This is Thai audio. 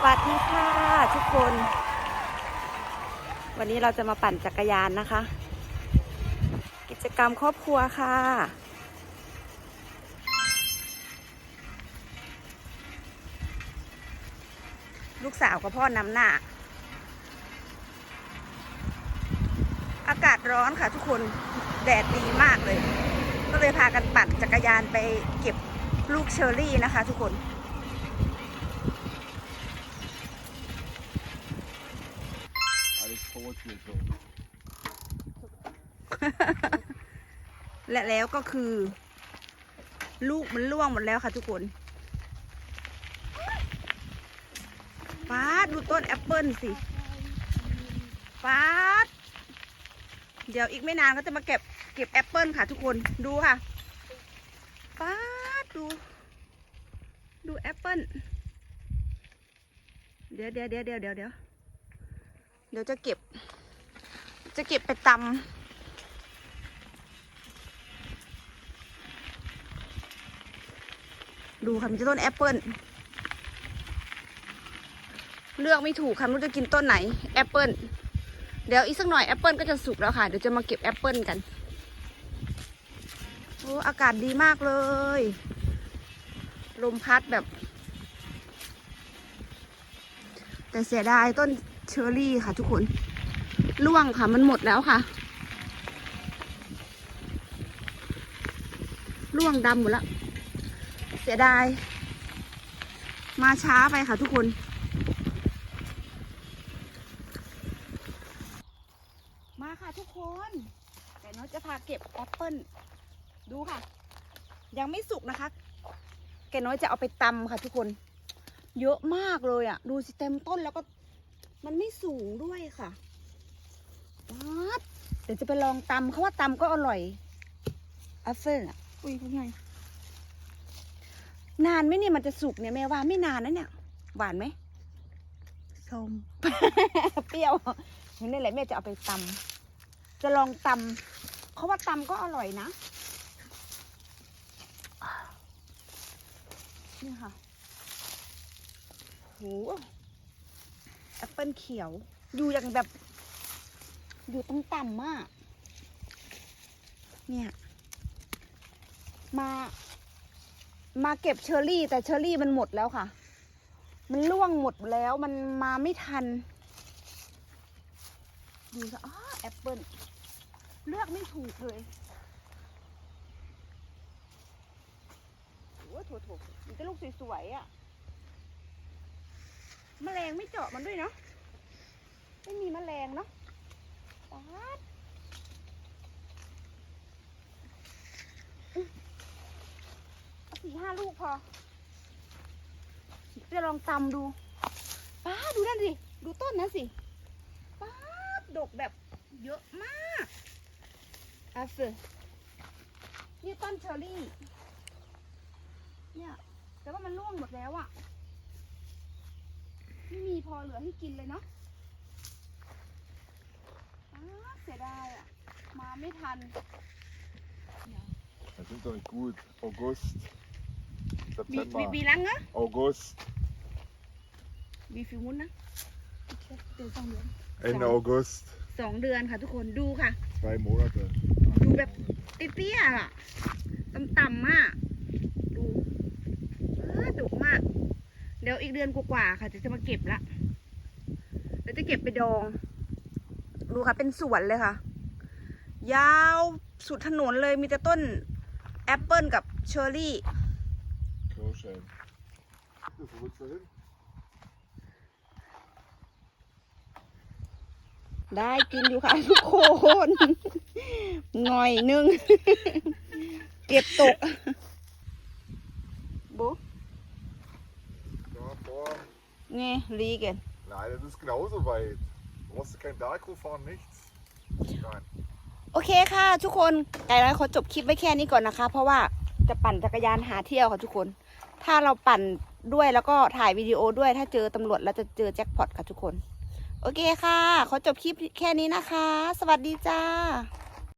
สวัสดีค่ะทุกคน วันนี้เราจะมาปั่นจักรยานนะคะ กิจกรรมครอบครัวค่ะ ลูกสาวกับพ่อนำหน้า อากาศร้อนค่ะทุกคนแดดดีมากเลย ก็เลยพากันปั่นจักรยานไปเก็บลูกเชอรี่นะคะทุกคน และแล้วก็คือ ลูกมันล่วงหมดแล้วค่ะทุกคนป้าดดูต้นแอปเปิลสิป้าดเดี๋ยวอีกไม่นานก็จะมาเก็บเก็บแอปเปิลค่ะทุกคนดูค่ะป้าดดูดูแอปเปิลเดี๋ยวเดี๋ยวเดี๋ยวเดี๋ยวเดี๋ยวเดี๋ยวเดี๋ยวจะเก็บ จะเก็บไปตำ ดูค่ะมีต้นแอปเปิลเลือกไม่ถูกค่ะไม่รู้จะกินต้นไหนแอปเปิลเดี๋ยวอีกสักหน่อยแอปเปิลก็จะสุกแล้วค่ะ เดี๋ยวจะมาเก็บแอปเปิลกันโอ้อากาศดีมากเลย ลมพัดแบบ แต่เสียดายต้นเชอร์รี่ค่ะทุกคนร่วงค่ะมันหมดแล้วค่ะร่วงดำหมดแล้ว สียดาย มาช้าไปค่ะทุกคนมาค่ะทุกคน แต่น้อยจะพาเก็บแอปเปิ้ลดูค่ะ ยังไม่สุกนะคะ แกน้อยจะเอาไปตำค่ะทุกคน เยอะมากเลยอะ่ะ ดูสิเต็มต้นแล้วก็ มันไม่สูงด้วยค่ะวัดเดี๋ยวจะไปลองตำเขาว่าตำก็อร่อยแอปเปิ้ลอะ อุ้ยเขาไง นานไหมเนี่ยมันจะสุกเนี่ยแม่ว่าไม่นานนะเนี่ย หวานไหมส้มเปรี้ยวนี่แหละแม่จะเอาไปตำจะลองตำเขาว่าตำก็อร่อยนะนี่ค่ะโหแอปเปิลเขียว อยู่อย่างแบบ อยู่ตรงต่ำมาก เนี่ย มา มาเก็บเชอร์รี่ แต่เชอร์รี่มันหมดแล้วค่ะ มันล่วงหมดแล้วมันมาไม่ทันดูสิอ้าแอปเปิลเลือกไม่ถูกเลยโอ้โถโถมันจะลูกสวยๆอะ่ะแมลงไม่เจาะมันด้วยเนาะไม่มีแมลงเนาะป๊าดเอาสี่ ห้าลูกพอจะลองตำดูป้าดูนั่นสิดูต้นนั้นสิป้าดกแบบเยอะมากอาเฟนี่ต้นเชอร์รี่ เนี่ย แต่ว่ามันร่วงหมดแล้วอะไม่มีพอเหลือให้กินเลยเนาะป้าดเสียดายอะมาไม่ทัน Das sind doch gut. August, บี September, บีบีลังเนอะ August, บีฟิวมุนนะเดือนสองเดือน Ende August, สองเดือนค่ะทุกคนดูค่ะ zwei Monate. ดูแบบเตี้ยๆอะต่ำๆมากดูเออดุมาก เดี๋ยวอีกเดือนกว่าๆค่ะจะจะมาเก็บละเดี๋ยวจะเก็บไปดอง ดูค่ะ เป็นสวนเลยค่ะ ยาวสุดถนนเลยมีแต่ต้น แอปเปิลกับเชอร์รี่ Kirschen. Wo willst du hin? ได้กินอยู่ค่ะทุกคนหน่อยนึง เก็บตกบุ๊ Da vor. นี่รีกัน Nein, das ist genauso weit. Du brauchst kein Bergruf fahren, nichts. Nein. โอเคค่ะ ทุกคนไก่ร้อยขอจบคลิปไว้แค่นี้ก่อนนะคะ เพราะว่าจะปั่นจักรยานหาเที่ยวค่ะทุกคน ถ้าเราปั่นด้วยแล้วก็ถ่ายวิดีโอด้วย ถ้าเจอตำรวจเราจะเจอแจ็คพอตค่ะทุกคน โอเคค่ะ ขอจบคลิปแค่นี้นะคะ สวัสดีจ้า